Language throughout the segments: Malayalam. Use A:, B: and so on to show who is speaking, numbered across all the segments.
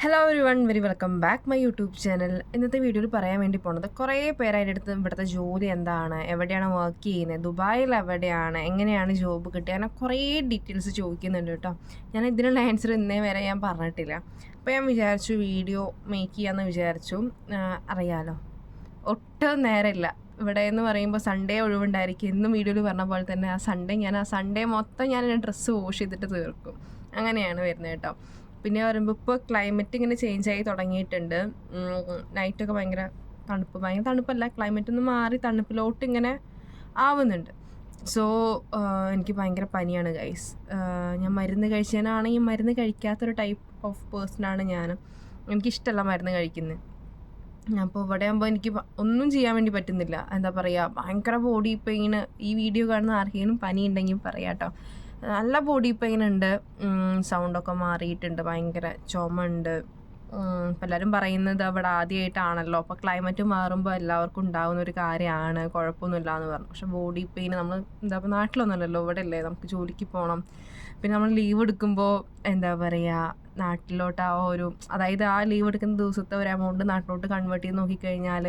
A: ഹലോ ഒരു one very welcome back my YouTube channel ഇന്നത്തെ വീഡിയോയിൽ പറയാൻ വേണ്ടി പോണത് കുറേ പേര് അതിന്റെ അടുത്ത് ഇവിടുത്തെ ജോലി എന്താണ് എവിടെയാണ് വർക്ക് ചെയ്യുന്നത് ദുബായിൽ എവിടെയാണ് എങ്ങനെയാണ് ജോബ് കിട്ടുക അങ്ങനെ കുറേ ഡീറ്റെയിൽസ് ചോദിക്കുന്നുണ്ട് കേട്ടോ. ഞാൻ ഇതിനുള്ള ആൻസർ ഇന്നേ വരെ ഞാൻ പറഞ്ഞിട്ടില്ല. അപ്പോൾ ഞാൻ വിചാരിച്ചു വീഡിയോ മേക്ക് ചെയ്യാമെന്ന് വിചാരിച്ചു. അറിയാലോ. ഒട്ടും നേരമില്ല. ഇവിടെ എന്ന് പറയുമ്പോൾ സൺഡേ ഒഴിവുണ്ടായിരിക്കും. എന്നും വീഡിയോയിൽ പറഞ്ഞ പോലെ തന്നെ ആ സൺഡേ ഞാൻ ആ സൺഡേ മൊത്തം ഞാൻ ഡ്രസ്സ് വാഷ് ചെയ്തിട്ട് തീർക്കും. അങ്ങനെയാണ് വരുന്നത് കേട്ടോ. പിന്നെ പറയുമ്പോൾ ഇപ്പോൾ ക്ലൈമറ്റ് ഇങ്ങനെ ചേഞ്ച് ആയി തുടങ്ങിയിട്ടുണ്ട്. നൈറ്റൊക്കെ ഭയങ്കര തണുപ്പ്. ഭയങ്കര തണുപ്പല്ല ക്ലൈമറ്റ് ഒന്ന് മാറി തണുപ്പിലോട്ട് ഇങ്ങനെ ആവുന്നുണ്ട്. സോ എനിക്ക് ഭയങ്കര പനിയാണ് ഗൈസ് ഞാൻ മരുന്ന് കഴിച്ചതിനാണെങ്കിൽ മരുന്ന് കഴിക്കാത്തൊരു ടൈപ്പ് ഓഫ് പേഴ്സണാണ് ഞാൻ. എനിക്കിഷ്ടമല്ല മരുന്ന് കഴിക്കുന്നത് അപ്പോൾ ഇവിടെ ആകുമ്പോൾ എനിക്ക് ഒന്നും ചെയ്യാൻ വേണ്ടി പറ്റുന്നില്ല. എന്താ പറയുക ഭയങ്കര ബോഡി പെയിന് ഈ വീഡിയോ കാണുന്ന ആർക്കെങ്കിലും പനി ഉണ്ടെങ്കിൽ പറയാം കേട്ടോ നല്ല ബോഡി പെയിൻ ഉണ്ട് സൗണ്ടൊക്കെ മാറിയിട്ടുണ്ട്. ഭയങ്കര ചുമ ഉണ്ട് എല്ലാവരും പറയുന്നത് അവിടെ ആദ്യമായിട്ടാണല്ലോ അപ്പോൾ ക്ലൈമറ്റ് മാറുമ്പോൾ എല്ലാവർക്കും ഉണ്ടാകുന്ന ഒരു കാര്യമാണ്. കുഴപ്പമൊന്നുമില്ല എന്ന് പറഞ്ഞു. പക്ഷെ ബോഡി പെയിൻ നമ്മൾ എന്താ പറയുക നാട്ടിലൊന്നുമല്ലല്ലോ. ഇവിടെ അല്ലേ നമുക്ക് ജോലിക്ക് പോകണം പിന്നെ നമ്മൾ ലീവ് എടുക്കുമ്പോൾ എന്താ പറയുക നാട്ടിലോട്ട് ആ ഒരു അതായത് ആ ലീവ് എടുക്കുന്ന ദിവസത്തെ ഒരു എമൗണ്ട് നാട്ടിലോട്ട് കൺവേർട്ട് ചെയ്ത് നോക്കിക്കഴിഞ്ഞാൽ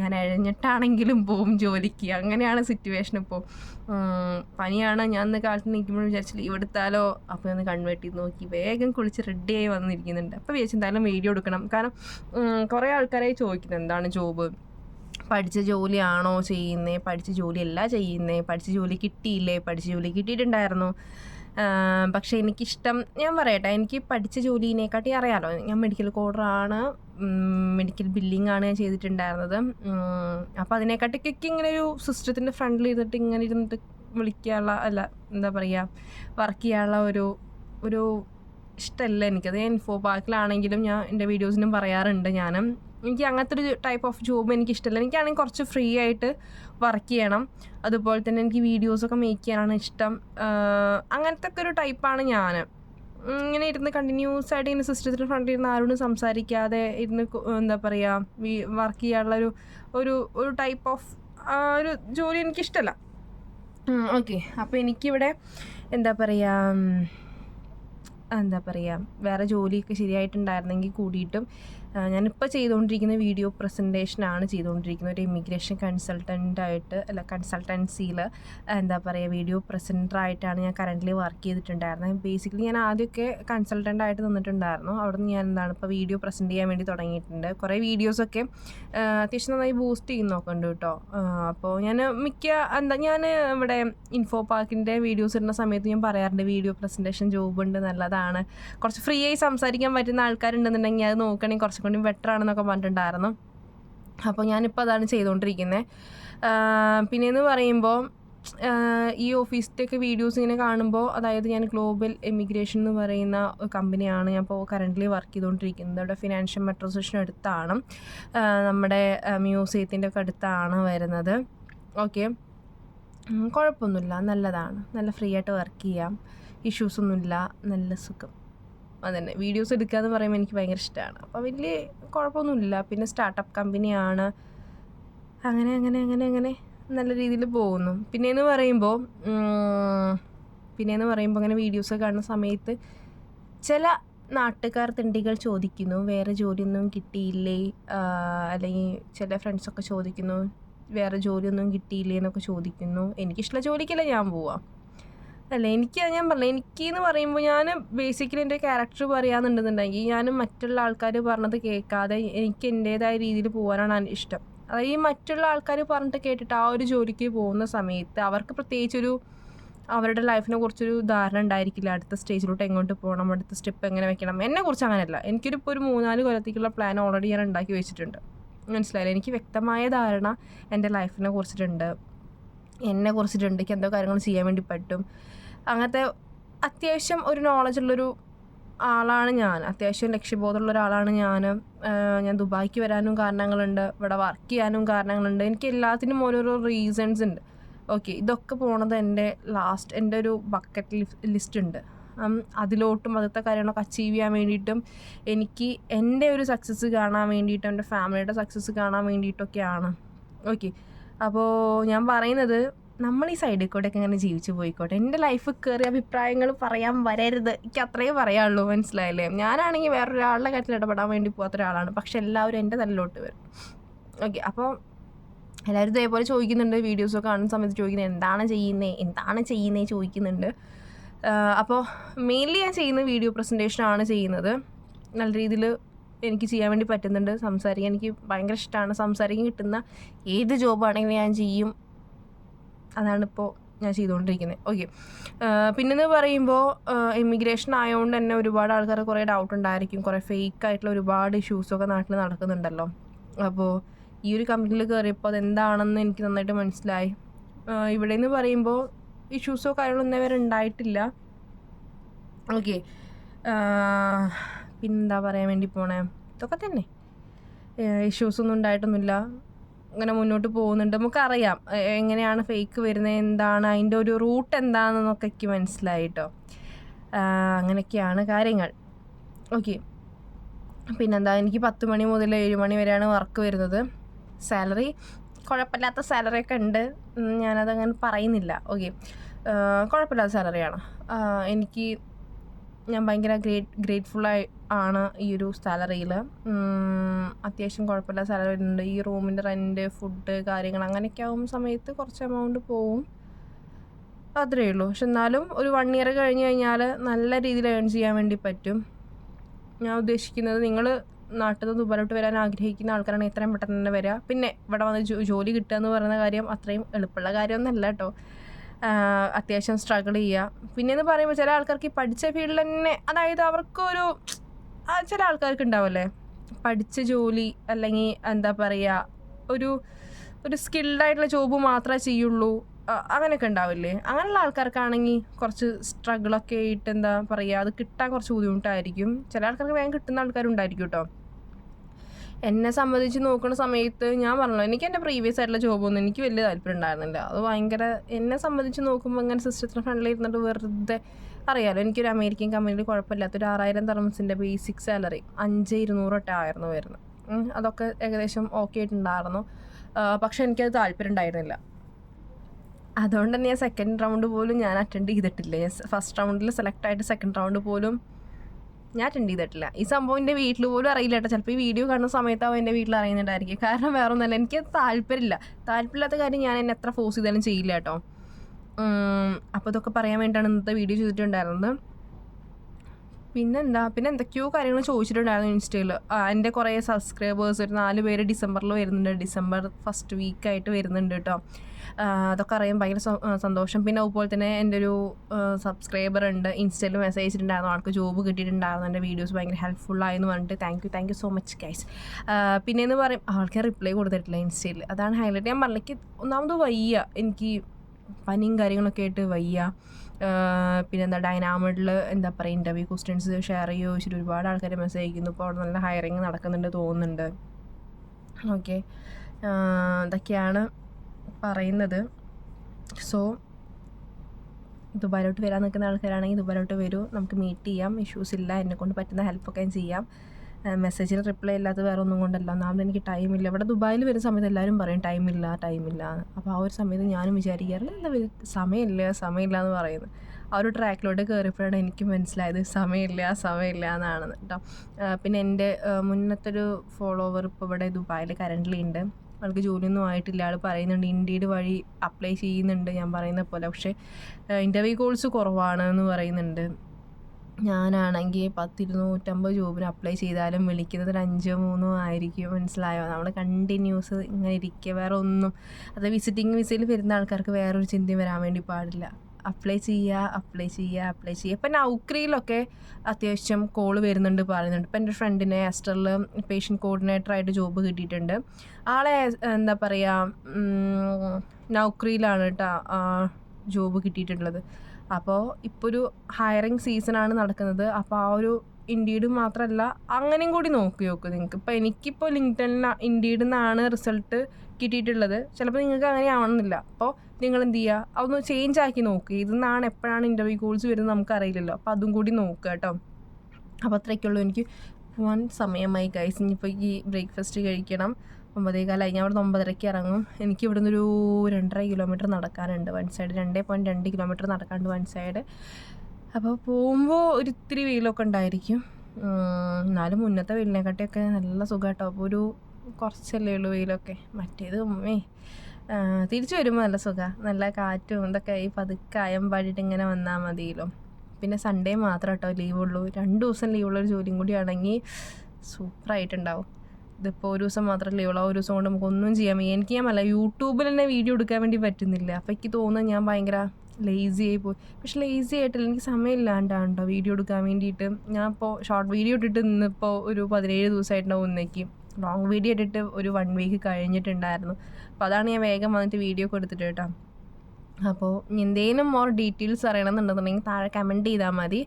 A: ഞാൻ എഴഞ്ഞിട്ടാണെങ്കിലും പോവും ജോലിക്ക്. അങ്ങനെയാണ് സിറ്റുവേഷൻ ഇപ്പോൾ പനിയാണ്. ഞാൻ ഇന്ന് കാലത്ത് നിൽക്കുമ്പോൾ വിചാരിച്ചില്ല ലീവ് എടുത്താലോ? അപ്പോൾ ഒന്ന് കൺവേർട്ട് ചെയ്ത് നോക്കി. വേഗം കുളിച്ച് റെഡിയായി വന്നിരിക്കുന്നുണ്ട്. അപ്പോൾ വിചാരിച്ചു എന്തായാലും വീഡിയോ എടുക്കണം. കാരണം കുറേ ആൾക്കാരായി ചോദിക്കുന്നത് എന്താണ് ജോബ് പഠിച്ച ജോലിയാണോ ചെയ്യുന്നത് പഠിച്ച ജോലിയല്ല ചെയ്യുന്നത് പഠിച്ച ജോലി കിട്ടിയില്ലേ? പഠിച്ച ജോലി കിട്ടിയിട്ടുണ്ടായിരുന്നു? പക്ഷേ എനിക്കിഷ്ടം ഞാൻ പറയട്ടെ എനിക്ക് പഠിച്ച ജോലിയിനെക്കാട്ടി അറിയാലോ. ഞാൻ മെഡിക്കൽ കോഡറാണ് മെഡിക്കൽ ബില്ലിംഗ് ആണ് ഞാൻ ചെയ്തിട്ടുണ്ടായിരുന്നത്. അപ്പോൾ അതിനെക്കാട്ടിക്കൊക്കെ ഇങ്ങനെ ഒരു സിസ്റ്റത്തിന്റെ ഫ്രണ്ടിൽ ഇരുന്നിട്ട് ഇങ്ങനെ ഇരുന്നിട്ട് വിളിക്കാനുള്ള അല്ല എന്താ പറയുക വർക്ക് ചെയ്യാനുള്ള ഒരു ഒരു ഇഷ്ടമല്ല എനിക്കത്. ഞാൻ ഇൻഫോ പാർക്കിലാണെങ്കിലും ഞാൻ എന്റെ വീഡിയോസിനും പറയാറുണ്ട് ഞാനും. എനിക്ക് അങ്ങനത്തെ ഒരു ടൈപ്പ് ഓഫ് ജോബ് എനിക്ക് ഇഷ്ടമല്ല എനിക്കാണെങ്കിൽ കുറച്ച് ഫ്രീ ആയിട്ട് വർക്ക് ചെയ്യണം. അതുപോലെ തന്നെ എനിക്ക് വീഡിയോസൊക്കെ മേക്ക് ചെയ്യാനാണ് ഇഷ്ടം. അങ്ങനത്തെ ഒക്കെ ഒരു ടൈപ്പാണ് ഞാൻ ഇങ്ങനെ ഇരുന്ന് കണ്ടിന്യൂസ് ആയിട്ട് ഇങ്ങനെ സിസ്റ്റത്തിന് ഫ്രണ്ടിൽ ഇരുന്ന് ആരോടും സംസാരിക്കാതെ ഇരുന്ന് എന്താ പറയുക വർക്ക് ചെയ്യാനുള്ള ഒരു ഒരു ഒരു ടൈപ്പ് ഓഫ് ഒരു ജോലി എനിക്കിഷ്ടമല്ല ഓക്കെ അപ്പോൾ എനിക്കിവിടെ എന്താ പറയുക എന്താ പറയുക വേറെ ജോലിയൊക്കെ ശരിയായിട്ടുണ്ടായിരുന്നെങ്കിൽ കൂടിയിട്ടും ഞാനിപ്പോൾ ചെയ്തുകൊണ്ടിരിക്കുന്ന വീഡിയോ പ്രസന്റേഷനാണ് ചെയ്തുകൊണ്ടിരിക്കുന്നത് ഒരു ഇമിഗ്രേഷൻ കൺസൾട്ടന്റായിട്ട് അല്ല കൺസൾട്ടൻസിയിൽ എന്താ പറയുക വീഡിയോ പ്രസന്ററായിട്ടാണ് ഞാൻ കറന്റ്ലി വർക്ക് ചെയ്തിട്ടുണ്ടായിരുന്നത്. ബേസിക്കലി ഞാൻ ആദ്യമൊക്കെ കൺസൾട്ടന്റായിട്ട് നിന്നിട്ടുണ്ടായിരുന്നു. അവിടെ നിന്ന് ഞാൻ എന്താണ് ഇപ്പോൾ വീഡിയോ പ്രസന്റ് ചെയ്യാൻ വേണ്ടി തുടങ്ങിയിട്ടുണ്ട്. കുറേ വീഡിയോസൊക്കെ അത്യാവശ്യം നന്നായി ബൂസ്റ്റ് ചെയ്യുന്നൊക്കെ നോക്കുന്നുണ്ട് കേട്ടോ. അപ്പോൾ ഞാൻ മിക്ക എന്താ ഞാൻ ഇവിടെ ഇൻഫോ പാർക്കിന്റെ വീഡിയോസ് ഇടുന്ന സമയത്ത് ഞാൻ പറയാറുണ്ട് വീഡിയോ പ്രസന്റേഷൻ ജോബ് ഉണ്ട് നല്ലതാണ്. കുറച്ച് ഫ്രീ ആയി സംസാരിക്കാൻ പറ്റുന്ന ആൾക്കാരുണ്ടെന്നുണ്ടെങ്കിൽ അത് നോക്കണമെങ്കിൽ കുറച്ചും കൂടി ബെറ്റർ ആണെന്നൊക്കെ പറഞ്ഞിട്ടുണ്ടായിരുന്നു. അപ്പോൾ ഞാനിപ്പോൾ അതാണ് ചെയ്തുകൊണ്ടിരിക്കുന്നത് പിന്നെയെന്ന് പറയുമ്പോൾ ഈ ഓഫീസിന്റെയൊക്കെ വീഡിയോസ് ഇങ്ങനെ കാണുമ്പോൾ അതായത് ഞാൻ ഗ്ലോബൽ എമിഗ്രേഷൻ എന്ന് പറയുന്ന കമ്പനിയാണ് ഞാൻ ഇപ്പോൾ കറന്റ്ലി വർക്ക് ചെയ്തുകൊണ്ടിരിക്കുന്നത് അവിടെ ഫിനാൻഷ്യൽ മെട്രോ സ്റ്റേഷൻ അടുത്താണ്. നമ്മുടെ മ്യൂസിയത്തിന്റെ ഒക്കെ അടുത്താണ് വരുന്നത്. ഓക്കെ കുഴപ്പമൊന്നുമില്ല. നല്ലതാണ്. നല്ല ഫ്രീ ആയിട്ട് വർക്ക് ചെയ്യാം. ഇഷ്യൂസൊന്നുമില്ല നല്ല സുഖം. അതന്നെ. വീഡിയോസ് എടുക്കുക എന്ന് പറയുമ്പോൾ എനിക്ക് ഭയങ്കര ഇഷ്ടമാണ് അപ്പോൾ വലിയ കുഴപ്പമൊന്നുമില്ല പിന്നെ സ്റ്റാർട്ടപ്പ് കമ്പനിയാണ് അങ്ങനെ അങ്ങനെ അങ്ങനെ അങ്ങനെ നല്ല രീതിയിൽ പോകുന്നു. പിന്നെയെന്ന് പറയുമ്പോൾ പിന്നെയെന്ന് പറയുമ്പോൾ അങ്ങനെ വീഡിയോസ് കാണുന്ന സമയത്ത് ചില നാട്ടുകാർ തിണ്ടികൾ ചോദിക്കുന്നു. വേറെ ജോലിയൊന്നും കിട്ടിയില്ലേ? അല്ലെങ്കിൽ ചില ഫ്രണ്ട്സൊക്കെ ചോദിക്കുന്നു. വേറെ ജോലിയൊന്നും കിട്ടിയില്ലേ എന്നൊക്കെ ചോദിക്കുന്നു. എനിക്കിഷ്ടമുള്ള ജോലിക്കല്ല ഞാൻ പോവാം. അല്ല എനിക്ക് ഞാൻ പറഞ്ഞു എനിക്ക് എന്ന് പറയുമ്പോൾ ഞാൻ ബേസിക്കലി എന്റെ ക്യാരക്ടർ പറയാന്നുണ്ടെന്നുണ്ടെങ്കിൽ ഞാൻ മറ്റുള്ള ആൾക്കാർ പറഞ്ഞത് കേൾക്കാതെ എനിക്ക് എന്റേതായ രീതിയിൽ പോകാനാണ് ഇഷ്ടം. അതായത് ഈ മറ്റുള്ള ആൾക്കാർ പറഞ്ഞിട്ട് കേട്ടിട്ട് ആ ഒരു ജോലിക്ക് പോകുന്ന സമയത്ത് അവർക്ക് പ്രത്യേകിച്ചൊരു അവരുടെ ലൈഫിനെ കുറിച്ചൊരു ധാരണ ഉണ്ടായിരിക്കില്ല. അടുത്ത സ്റ്റേജിലോട്ട് എങ്ങോട്ട് പോകണം അടുത്ത സ്റ്റെപ്പ് എങ്ങനെ വെക്കണം. എന്നെ കുറിച്ച് അങ്ങനെയല്ല. എനിക്കൊരു ഇപ്പോൾ ഒരു മൂന്നാൽ കൊല്ലത്തേക്കുള്ള പ്ലാൻ ഓൾറെഡി ഞാൻ ഉണ്ടാക്കി വെച്ചിട്ടുണ്ട്. മനസ്സിലായില്ല? എനിക്ക് വ്യക്തമായ ധാരണ എന്റെ ലൈഫിനെ കുറിച്ചിട്ടുണ്ട്. എന്നെ കുറിച്ചിട്ടുണ്ട് എനിക്ക് എന്തോ കാര്യങ്ങൾ ചെയ്യാൻ വേണ്ടി പറ്റും. അങ്ങനത്തെ അത്യാവശ്യം ഒരു നോളജുള്ളൊരു ആളാണ് ഞാൻ. അത്യാവശ്യം ലക്ഷ്യബോധമുള്ള ഒരാളാണ് ഞാൻ ഞാൻ ദുബായിക്ക് വരാനും കാരണങ്ങളുണ്ട് ഇവിടെ വർക്ക് ചെയ്യാനും കാരണങ്ങളുണ്ട്. എനിക്ക് എല്ലാത്തിനും ഓരോരോ റീസൺസ് ഉണ്ട്. ഓക്കെ ഇതൊക്കെ പോണത് എന്റെ ലാസ്റ്റ് എന്റെ ഒരു ബക്കറ്റ് ലിസ്റ്റ് ഉണ്ട്. അതിലോട്ടും അതത്തെ കാര്യങ്ങളൊക്കെ അച്ചീവ് ചെയ്യാൻ വേണ്ടിയിട്ടും എനിക്ക് എന്റെ ഒരു സക്സസ് കാണാൻ വേണ്ടിയിട്ടും എന്റെ ഫാമിലിയുടെ സക്സസ് കാണാൻ വേണ്ടിയിട്ടൊക്കെയാണ്. ഓക്കെ അപ്പോൾ ഞാൻ പറയുന്നത് നമ്മൾ ഈ സൈഡിൽ കൂടെയൊക്കെ ഇങ്ങനെ ജീവിച്ചു പോയിക്കോട്ടെ. എന്റെ ലൈഫ് കയറി അഭിപ്രായങ്ങൾ പറയാൻ വരരുത്. എനിക്ക് അത്രയേ പറയാനുള്ളൂ. മനസ്സിലായില്ലേ? ഞാനാണെങ്കിൽ വേറൊരാളുടെ കാര്യത്തിൽ ഇടപെടാൻ വേണ്ടി പോകാത്ത ഒരാളാണ് പക്ഷെ എല്ലാവരും എന്റെ തലയിലോട്ട് വരും. ഓക്കെ അപ്പോൾ എല്ലാവരും ഇതേപോലെ ചോദിക്കുന്നുണ്ട്. വീഡിയോസൊക്കെ കാണുന്ന സമയത്ത് ചോദിക്കുന്നത് എന്താണ് ചെയ്യുന്നത് എന്താണ് ചെയ്യുന്നത് ചോദിക്കുന്നുണ്ട്. അപ്പോൾ മെയിൻലി ഞാൻ ചെയ്യുന്ന വീഡിയോ പ്രസന്റേഷനാണ് ചെയ്യുന്നത്. നല്ല രീതിയിൽ എനിക്ക് ചെയ്യാൻ വേണ്ടി പറ്റുന്നുണ്ട്. സംസാരിക്കാൻ എനിക്ക് ഭയങ്കര ഇഷ്ടമാണ് സംസാരിക്കാൻ കിട്ടുന്ന ഏത് ജോബാണെങ്കിലും ഞാൻ ചെയ്യും. അതാണ് അതാണിപ്പോൾ ഞാൻ ചെയ്തുകൊണ്ടിരിക്കുന്നത്. ഓക്കെ പിന്നെന്ന് പറയുമ്പോൾ ഇമിഗ്രേഷൻ ആയതുകൊണ്ട് തന്നെ ഒരുപാട് ആൾക്കാർ കുറേ ഡൗട്ട് ഉണ്ടായിരിക്കും. കുറേ ഫേക്ക് ആയിട്ടുള്ള ഒരുപാട് ഇഷ്യൂസൊക്കെ നാട്ടിൽ നടക്കുന്നുണ്ടല്ലോ. അപ്പോൾ ഈ ഒരു കമ്പനിയിൽ കയറിയപ്പോൾ അതെന്താണെന്ന് എനിക്ക് നന്നായിട്ട് മനസ്സിലായി. ഇവിടെ നിന്ന് പറയുമ്പോൾ ഇഷ്യൂസോ കാര്യങ്ങളോ ഒന്നും വരെ ഉണ്ടായിട്ടില്ല. ഓക്കെ പിന്നെന്താ പറയാൻ വേണ്ടി പോണേ? ഇതൊക്കെ തന്നെ. ഇഷ്യൂസ് ഒന്നും ഉണ്ടായിട്ടൊന്നുമില്ല. അങ്ങനെ മുന്നോട്ട് പോകുന്നുണ്ട്. നമുക്കറിയാം എങ്ങനെയാണ് ഫേക്ക് വരുന്നത് എന്താണ് അതിന്റെ ഒരു റൂട്ട് എന്താണെന്നൊക്കെ എനിക്ക് മനസ്സിലായിട്ടോ അങ്ങനെയൊക്കെയാണ് കാര്യങ്ങൾ. ഓക്കെ പിന്നെന്താ എനിക്ക് പത്ത് മണി മുതൽ ഏഴ് മണി വരെയാണ് വർക്ക് വരുന്നത്. സാലറി കുഴപ്പമില്ലാത്ത സാലറി ഒക്കെ ഉണ്ട്. ഞാനതങ്ങനെ പറയുന്നില്ല. ഓക്കെ കുഴപ്പമില്ലാത്ത സാലറിയാണ് എനിക്ക് ഞാൻ ഭയങ്കര ഗ്രേറ്റ് ഗ്രേറ്റ്ഫുള്ളായി ആണ് ഈ ഒരു സാലറിയിൽ അത്യാവശ്യം കുഴപ്പമില്ല സാലറി ഉണ്ട് ഈ റൂമിന്റെ റെന്റ് ഫുഡ് കാര്യങ്ങൾ അങ്ങനെയൊക്കെ ആകുന്ന സമയത്ത് കുറച്ച് എമൗണ്ട് പോവും. അത്രയേ ഉള്ളൂ. പക്ഷെ എന്നാലും ഒരു വൺ ഇയർ കഴിഞ്ഞ് കഴിഞ്ഞാൽ നല്ല രീതിയിൽ ഏൺ ചെയ്യാൻ വേണ്ടി പറ്റും. ഞാൻ ഉദ്ദേശിക്കുന്നത് നിങ്ങൾ നാട്ടിൽ നിന്ന് ദുബായിലോട്ട് വരാൻ ആഗ്രഹിക്കുന്ന ആൾക്കാരാണെങ്കിൽ എത്രയും പെട്ടെന്ന് തന്നെ വരിക പിന്നെ ഇവിടെ വന്ന് ജോലി കിട്ടുക എന്ന് പറയുന്ന കാര്യം അത്രയും എളുപ്പമുള്ള കാര്യമൊന്നുമല്ല കേട്ടോ. അത്യാവശ്യം സ്ട്രഗിൾ ചെയ്യുക പിന്നെന്ന് പറയുമ്പോൾ ചില ആൾക്കാർക്ക് ഈ പഠിച്ച ഫീൽഡിൽ തന്നെ അതായത് അവർക്കൊരു ചില ആൾക്കാർക്ക് ഉണ്ടാവല്ലേ? പഠിച്ച ജോലി അല്ലെങ്കിൽ എന്താ പറയുക ഒരു ഒരു സ്കിൽഡായിട്ടുള്ള ജോബ് മാത്രമേ ചെയ്യുള്ളൂ. അങ്ങനെയൊക്കെ ഉണ്ടാവില്ലേ? അങ്ങനെയുള്ള ആൾക്കാർക്കാണെങ്കിൽ കുറച്ച് സ്ട്രഗിളൊക്കെ ആയിട്ട് എന്താ പറയുക അത് കിട്ടാൻ കുറച്ച് ബുദ്ധിമുട്ടായിരിക്കും. ചില ആൾക്കാർക്ക് വേഗം കിട്ടുന്ന ആൾക്കാരുണ്ടായിരിക്കും കേട്ടോ എന്നെ സംബന്ധിച്ച് നോക്കുന്ന സമയത്ത് ഞാൻ പറഞ്ഞു എനിക്ക് എന്റെ പ്രീവിയസ് ആയിട്ടുള്ള ജോബൊന്നും എനിക്ക് വലിയ താല്പര്യം ഉണ്ടായിരുന്നില്ല. അത് ഭയങ്കര എന്നെ സംബന്ധിച്ച് നോക്കുമ്പോൾ ഇങ്ങനെ സിസ്റ്റത്തിന് ഫ്രണ്ടിൽ ഇരുന്നിട്ട് വെറുതെ അറിയാലോ എനിക്കൊരു അമേരിക്കൻ കമ്പനിയിൽ കുഴപ്പമില്ലാത്ത ഒരു ആറായിരം തെർമസിന്റെ ബേസിക് സാലറി അഞ്ച് ഇരുന്നൂറൊക്കെ ആയിരുന്നു വരുന്നത്. അതൊക്കെ ഏകദേശം ഓക്കെ ആയിട്ടുണ്ടായിരുന്നു. പക്ഷെ എനിക്കത് താല്പര്യം ഉണ്ടായിരുന്നില്ല. അതുകൊണ്ട് തന്നെ ഞാൻ സെക്കൻഡ് റൗണ്ട് പോലും ഞാൻ അറ്റൻഡ് ചെയ്തിട്ടില്ല. ഫസ്റ്റ് റൗണ്ടിൽ സെലക്ട് ആയിട്ട് സെക്കൻഡ് റൗണ്ട് പോലും ഞാൻ അറ്റൻഡ് ചെയ്തിട്ടില്ല. ഈ സംഭവം എന്റെ വീട്ടിൽ പോലും അറിയില്ല കേട്ടോ. ചിലപ്പോൾ ഈ വീഡിയോ കാണുന്ന സമയത്താവും എന്റെ വീട്ടിൽ അറിയുന്നുണ്ടായിരിക്കും. കാരണം വേറെ ഒന്നല്ല എനിക്ക് താല്പര്യമില്ല. താല്പര്യമില്ലാത്ത കാര്യം ഞാൻ എന്നെ എത്ര ഫോഴ്സ് ചെയ്താലും ചെയ്യില്ല കേട്ടോ. അപ്പോൾ ഇതൊക്കെ പറയാൻ വേണ്ടിയിട്ടാണ് ഇന്നത്തെ വീഡിയോ ചെയ്തിട്ടുണ്ടായിരുന്നത്. പിന്നെന്താ? പിന്നെ എന്തൊക്കെയോ കാര്യങ്ങൾ ചോദിച്ചിട്ടുണ്ടായിരുന്നു ഇൻസ്റ്റയിൽ എന്റെ കുറേ സബ്സ്ക്രൈബേഴ്സ് ഒരു നാല് പേര് ഡിസംബറിൽ വരുന്നുണ്ട്. ഡിസംബർ ഫസ്റ്റ് വീക്കായിട്ട് വരുന്നുണ്ട് കേട്ടോ അതൊക്കെ അറിയാൻ ഭയങ്കര സന്തോഷം. പിന്നെ അതുപോലെ തന്നെ എന്റെ ഒരു സബ്സ്ക്രൈബർ ഉണ്ട്. ഇൻസ്റ്റയിൽ മെസ്സേജ് ചെയ്തിട്ടുണ്ടായിരുന്നു ആൾക്ക് ജോബ് കിട്ടിയിട്ടുണ്ടായിരുന്നു. എന്റെ വീഡിയോസ് ഭയങ്കര ഹെൽപ്ഫുൾ ആയെന്ന് പറഞ്ഞിട്ട് thank you thank you so much guys പിന്നെ എന്ന് പറയും ആൾക്കാർ റിപ്ലൈ കൊടുത്തിട്ടില്ല ഇൻസ്റ്റയിൽ അതാണ് ഹൈലൈറ്റ് ഞാൻ പറഞ്ഞില്ല ഒന്നാമത് വയ്യ. എനിക്ക് പനിയും കാര്യങ്ങളൊക്കെ ആയിട്ട് വയ്യ. പിന്നെ ഡൈനാമിഡിൽ എന്താ പറയുക ഇന്റർവ്യൂ ക്വസ്റ്റ്യൻസ് ഷെയർ ചെയ്യുമോ ചോദിച്ചിട്ട് ഒരുപാട് ആൾക്കാർ മെസ്സേജ് അയക്കുന്നു. ഇപ്പോൾ അവിടെ നല്ല ഹയറിങ് നടക്കുന്നുണ്ട് തോന്നുന്നുണ്ട്. ഓക്കെ ഇതൊക്കെയാണ് പറയുന്നത്. സോ ദുബായിലോട്ട് വരാൻ നിൽക്കുന്ന ആൾക്കാരാണെങ്കിൽ ദുബായിലോട്ട് വരൂ. നമുക്ക് മീറ്റ് ചെയ്യാം. ഇഷ്യൂസ് ഇല്ല. എന്നെക്കൊണ്ട് പറ്റുന്ന ഹെൽപ്പൊക്കെ ഞാൻ ചെയ്യാം. മെസ്സേജിന് റിപ്ലൈ ഇല്ലാത്ത വേറെ ഒന്നും കൊണ്ടല്ല. ഒന്നാമത് എനിക്ക് ടൈമില്ല ഇവിടെ ദുബായിൽ വരുന്ന സമയത്ത് എല്ലാവരും പറയും ടൈമില്ല ടൈമില്ല അപ്പോൾ ആ ഒരു സമയത്ത് ഞാനും വിചാരിക്കാറില്ല എന്താ സമയമില്ല സമയമില്ല എന്ന് പറയുന്നത്. ആ ഒരു ട്രാക്കിലോട്ട് കയറിയപ്പോഴാണ് എനിക്ക് മനസ്സിലായത് സമയമില്ല സമയമില്ല എന്നാണെന്ന് കേട്ടോ. പിന്നെ എന്റെ മുന്നത്തെ ഒരു ഫോളോവർ ഇപ്പോൾ ഇവിടെ ദുബായിൽ കറന്റ്ലി ഉണ്ട്. ആൾക്ക് ജോലിയൊന്നും ആയിട്ടില്ല. ആൾ പറയുന്നുണ്ട് ഇൻഡീഡ് വഴി അപ്ലൈ ചെയ്യുന്നുണ്ട് ഞാൻ പറയുന്ന പോലെ. പക്ഷേ ഇന്റർവ്യൂ കോഴ്സ് കുറവാണ് എന്ന് പറയുന്നുണ്ട്. ഞാനാണെങ്കിൽ പത്തിരുന്നൂറ്റമ്പത് ജോബിന് അപ്ലൈ ചെയ്താലും വിളിക്കുന്നത് ഒരു അഞ്ചോ മൂന്നോ ആയിരിക്കും. മനസ്സിലായോ? നമ്മൾ കണ്ടിന്യൂസ് ഇങ്ങനെ ഇരിക്കുക വേറെ ഒന്നും. അത് വിസിറ്റിംഗ് വിസയിൽ വരുന്ന ആൾക്കാർക്ക് വേറൊരു ചിന്തയും വരാൻ വേണ്ടി പാടില്ല. അപ്ലൈ ചെയ്യുക അപ്ലൈ ചെയ്യുക അപ്ലൈ ചെയ്യുക ഇപ്പം നൗക്രിയിലൊക്കെ അത്യാവശ്യം കോൾ വരുന്നുണ്ട് പറയുന്നുണ്ട്. ഇപ്പം എന്റെ ഫ്രണ്ടിനെ എസ്റ്ററിൽ പേഷ്യന്റ് കോർഡിനേറ്ററായിട്ട് ജോബ് കിട്ടിയിട്ടുണ്ട്. ആളെ എന്താ പറയുക നൗക്രിയിലാണ് കേട്ടോ ജോബ് കിട്ടിയിട്ടുള്ളത്. അപ്പോൾ ഇപ്പോൾ ഒരു ഹയറിങ് സീസണാണ് നടക്കുന്നത്. അപ്പോൾ ആ ഒരു ഇൻഡീഡ് മാത്രമല്ല അങ്ങനെയും കൂടി നോക്കി നോക്കൂ. നിങ്ങൾക്ക് ഇപ്പോൾ എനിക്കിപ്പോൾ ലിങ്ക്ടണിൽ ഇൻഡീഡിൽ നിന്നാണ് റിസൾട്ട് കിട്ടിയിട്ടുള്ളത്. ചിലപ്പോൾ നിങ്ങൾക്ക് അങ്ങനെ ആവണമെന്നില്ല അപ്പോൾ നിങ്ങൾ എന്ത് ചെയ്യുക അതൊന്ന് ചേഞ്ച് ആക്കി നോക്കുക ഇതിൽ നിന്നാണ് എപ്പോഴാണ് ഇന്റർവ്യൂ കോൾസ് വരുന്നത് നമുക്കറിയില്ലല്ലോ. അപ്പോൾ അതും കൂടി നോക്കുക കേട്ടോ. അപ്പോൾ അത്രയ്ക്കുള്ളൂ എനിക്ക് പോകാൻ സമയമായി ഗൈസ് ഇനിയിപ്പോൾ ഈ ബ്രേക്ക്ഫാസ്റ്റ് കഴിക്കണം. ഒമ്പതേ കാലമായി ഞാൻ ഇവിടുന്ന് ഒമ്പതരയ്ക്ക് ഇറങ്ങും. എനിക്ക് ഇവിടുന്ന് ഒരു രണ്ടര കിലോമീറ്റർ നടക്കാനുണ്ട് വൺ സൈഡ് രണ്ടേ പോയിന്റ് രണ്ട് കിലോമീറ്റർ നടക്കാനുണ്ട് വൺ സൈഡ് അപ്പോൾ പോകുമ്പോൾ ഒരു ഇത്തിരി വെയിലൊക്കെ ഉണ്ടായിരിക്കും. എന്നാലും മുന്നത്തെ വെയിലിനെക്കാട്ടിയൊക്കെ നല്ല സുഖമായിട്ടോ അപ്പോൾ ഒരു കുറച്ചല്ലേ ഉള്ളൂ വെയിലൊക്കെ. മറ്റേത് ഉമ്മേ തിരിച്ചു വരുമ്പോൾ നല്ല സുഖമാണ് നല്ല കാറ്റും ഇതൊക്കെ ഈ പതുക്കെ അയമ്പാടിയിട്ട് ഇങ്ങനെ വന്നാൽ മതിയല്ലോ. പിന്നെ സൺഡേ മാത്രം കേട്ടോ ലീവുള്ളൂ രണ്ട് ദിവസം ലീവുള്ള ഒരു ജോലിയും കൂടി ആണെങ്കിൽ സൂപ്പറായിട്ടുണ്ടാവും ഇതിപ്പോൾ ഒരു ദിവസം മാത്രം ലീവുള്ള ഒരു ദിവസം കൊണ്ട് നമുക്കൊന്നും ചെയ്യാൻ വയ്യ. എനിക്ക് ഞാൻ യൂട്യൂബിൽ തന്നെ വീഡിയോ എടുക്കാൻ വേണ്ടി പറ്റുന്നില്ല. അപ്പോൾ എനിക്ക് തോന്നുന്നത് ഞാൻ ഭയങ്കര ലേസി ആയി പോയി. പക്ഷെ ലേസി ആയിട്ടില്ല എനിക്ക് സമയമില്ലാണ്ടാണ് കേട്ടോ വീഡിയോ എടുക്കാൻ വേണ്ടിയിട്ട്. ഞാൻ ഇപ്പോൾ ഷോർട്ട് വീഡിയോ ഇട്ടിട്ട് ഇന്നിപ്പോൾ ഒരു പതിനേഴ് ദിവസമായിട്ടുണ്ടാവും ഒന്നേക്ക് ലോങ് വീഡിയോ ഇട്ടിട്ട് ഒരു വൺ വീക്ക് കഴിഞ്ഞിട്ടുണ്ടായിരുന്നു. അപ്പോൾ അതാണ് ഞാൻ വേഗം വന്നിട്ട് വീഡിയോ കൊടുത്തിട്ട് കേട്ടോ. അപ്പോൾ എന്തെങ്കിലും മോർ ഡീറ്റെയിൽസ് അറിയണമെന്നുണ്ടെന്നുണ്ടെങ്കിൽ താഴെ കമന്റ് ചെയ്താൽ മതി.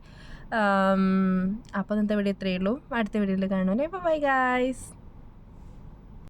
A: അപ്പോൾ ഇന്നത്തെ വീഡിയോ ഇത്രയേ ഉള്ളൂ. അടുത്ത വീഡിയോയിൽ കാണുമല്ലേ അപ്പോൾ ബൈ ഗായ്സ്